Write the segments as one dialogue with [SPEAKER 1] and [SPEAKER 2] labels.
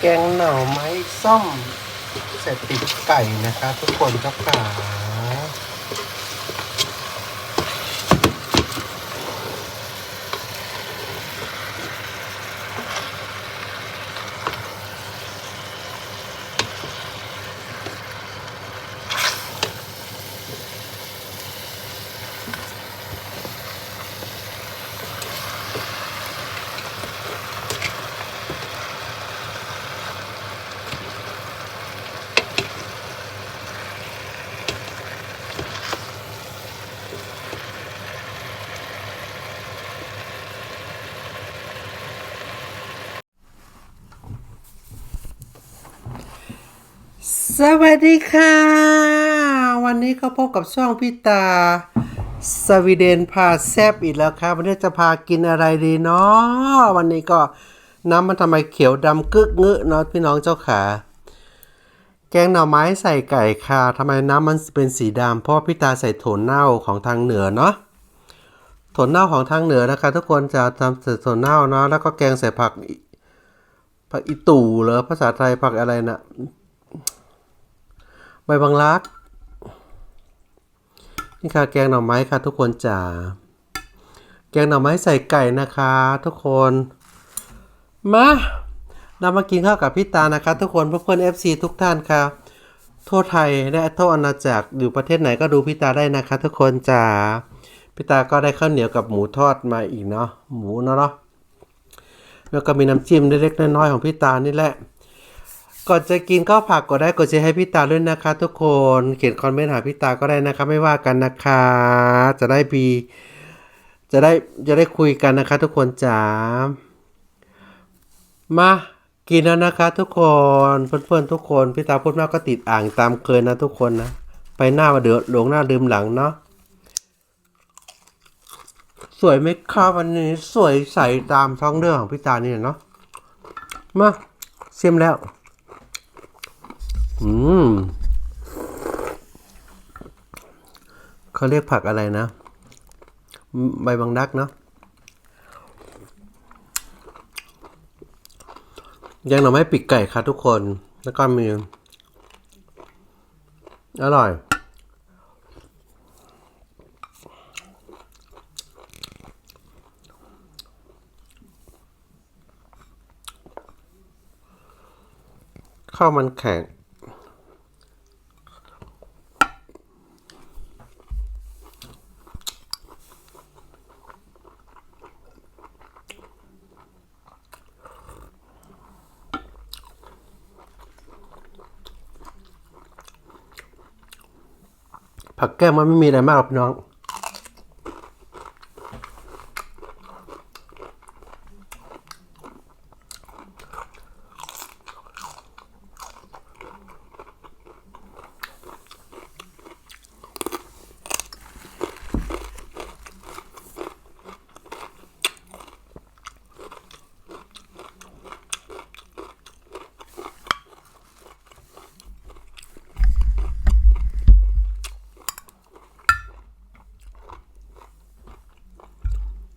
[SPEAKER 1] แกงหน่อไม้ส้มเสร็จติดไก่นะคะ ทุกคนเจ้าขา สวัสดีค่ะ วันนี้ก็พบกับช่องพี่ตาสวีเดนพาแซบอีกแล้วครับ วันนี้จะพากินอะไรดีเนาะวันนี้ก็น้ำมันทำไมเขียวดำกึกงึเนาะพี่น้องเจ้าขา แกงหน่อไม้ใส่ไก่ค่ะทำไมน้ำมันเป็นสีดำเพราะพี่ตาใส่ถั่วเน่าของทางเหนือเนาะถั่วเน่าของทางเหนือนะคะ ทุกคนจะทำใส่ถั่วเน่าเนาะแล้วก็แกงใส่ผักผักอีตู่เหรอภาษาไทยผักอะไรนะ ใบบางรัก นี่ค่ะแกงหน่อไม้ค่ะทุกคนจ๋า แกงหน่อไม้ใส่ไก่นะคะ ทุกคน มาเรามากินข้าวกับพี่ตานะคะ ทุกคนเพื่อนๆ FC ทุกท่านค่ะ ทั่วไทยและทั่วอาณาจักรอยู่ประเทศไหนก็ดูพี่ตาได้นะคะ ทุกคนจ๋า พี่ตาก็ได้ข้าวเหนียวกับหมูทอดมาอีกเนาะ หมูเนาะเนาะแล้วก็มีน้ำจิ้มเล็กๆน้อยๆของพี่ตานี่แหละ ก่อนจะกินก็ฝากกดได้กดแชร์ให้พี่ตาด้วยนะคะ ทุกคนเขียนคอมเมนต์หาพี่ตาก็ได้นะคะ ไม่ว่ากันนะคะ จะได้พีจะได้จะได้คุยกันนะคะ ทุกคนจ๋ามากินแล้วนะคะ ทุกคนเพื่อนๆทุกคนพี่ตาพูดมากก็ติดอ่างตามเคยนะ ทุกคนนะไปหน้ามาเดือดหลงหน้าลืมหลังเนาะสวยไหมครับวันนี้สวยใสตามท้องเรื่องของพี่ตานี่เนาะมาเสียมแล้ว อืมเขาเรียกผักอะไรนะ ใบบางดักเนาะยังหน่อไม้ปีกไก่ค่ะทุกคน แล้วก็มี อร่อย ข้าวมันแข็ง ผักแก้มมันไม่มีอะไรมากหรอกพี่น้อง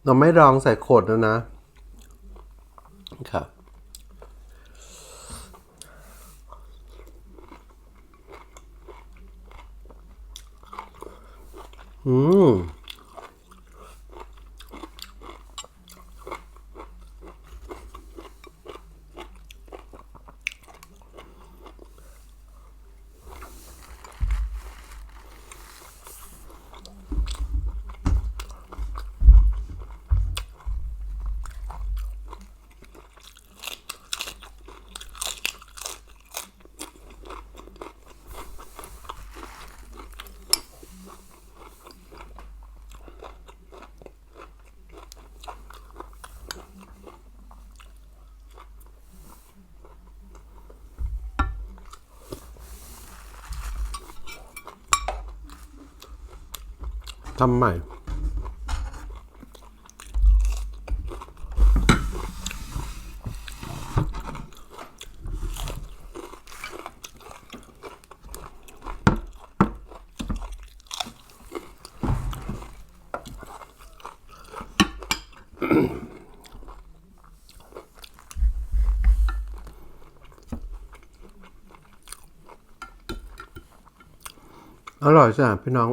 [SPEAKER 1] เราไม่รองใส่ขวดแล้วนะ ครับ อืม ทำใหม่ อร่อยจ้ะพี่น้อง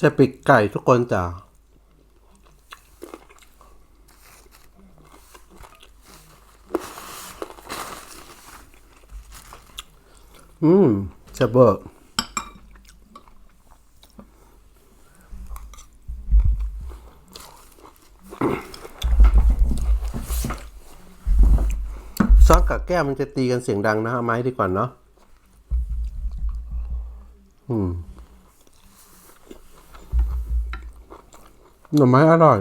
[SPEAKER 1] จะปิดไก่ทุกคนจ้ะอืมจะเบิกซอสกับแก้วมันจะตีกันเสียงดังนะเอาไม้ดีกว่าเนาะอืม หน่อไม้อร่อย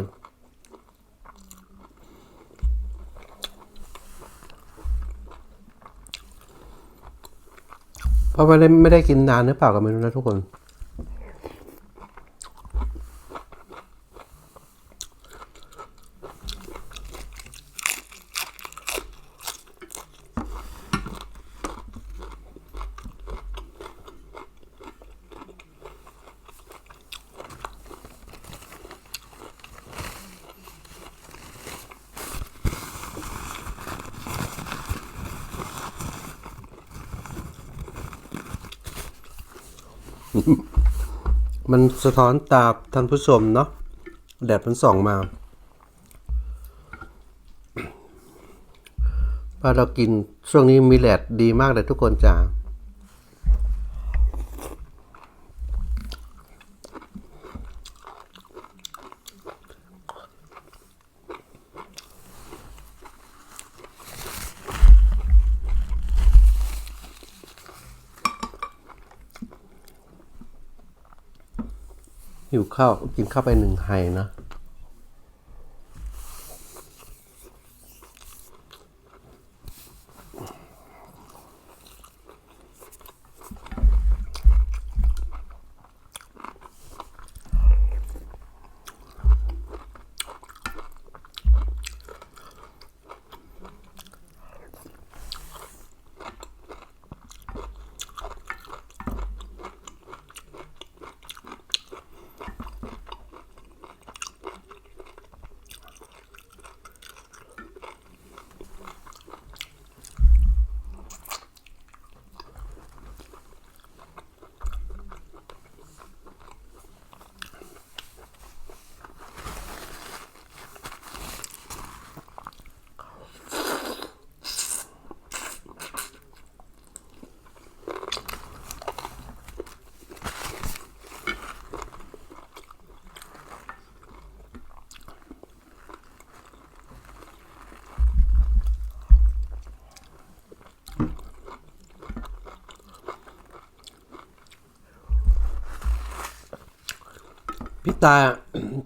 [SPEAKER 1] เพราะไม่ได้ไม่ได้กินนานหรือเปล่าก็ไม่รู้นะทุกคน มันสะท้อนตาท่านผู้ชมเนาะแดดมันส่องมาพอเรากินช่วงนี้มีแดดดีมากเลยทุกคนจ้า หิวข้าวกินข้าวไปหนึ่งไฮนะ ตา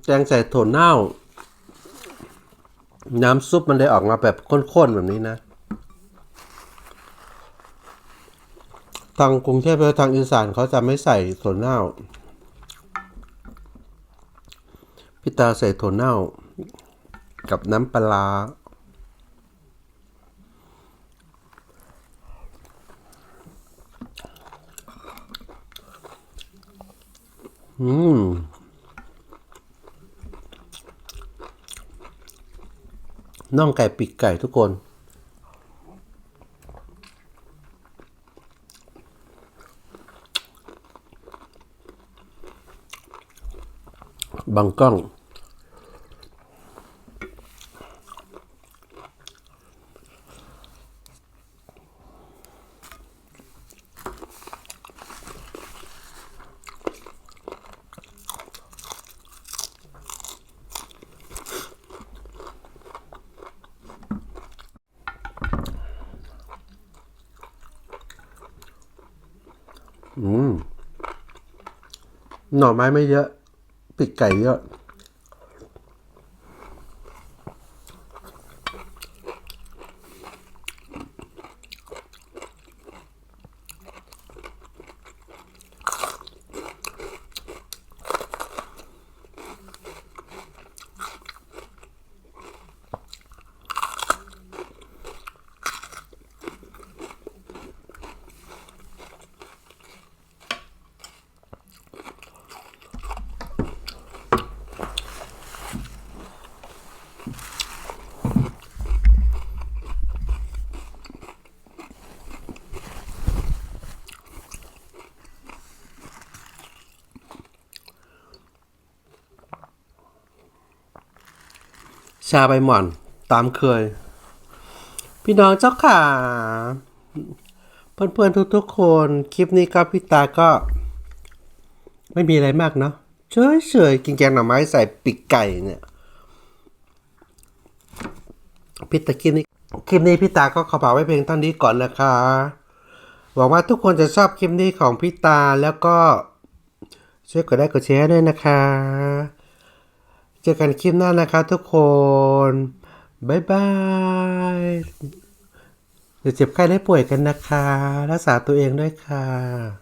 [SPEAKER 1] แจงใส่ถั่วเน่า น้ำซุปมันเลยออกมาแบบข้นๆ แบบนี้นะ ทางกรุงเทพและทางอีสานเขาจะไม่ใส่ถั่วเน่าพี่ตาใส่ถั่วเน่า กับน้ำปลาร้าอืม น่องไก่ปีกไก่ทุกคน บางกล้อง อืม หน่อไม้ไม่เยอะปีกไก่เยอะ ชาใบหม่อนตามเคย พี่น้องเจ้าขาเพื่อนๆทุกๆคน คลิปนี้ก็พี่ตาก็ ไม่มีอะไรมากเนาะเฉยๆกินแกงหน่อไม้ใส่ปีกไก่เนี่ยพี่ตาคลิปนี้คลิปนี้พี่ตาก็ขอฝากไว้เพียงเท่านี้ก่อนนะคะ หวังว่าทุกคนจะชอบคลิปนี้ของพี่ตาแล้วก็ช่วยกดไลค์กดแชร์ด้วยนะคะ เจอกันคลิปหน้านะคะทุกคนบ๊ายบายอย่าเจ็บไข้ได้ป่วยกันนะคะ รักษาตัวเองด้วยค่ะ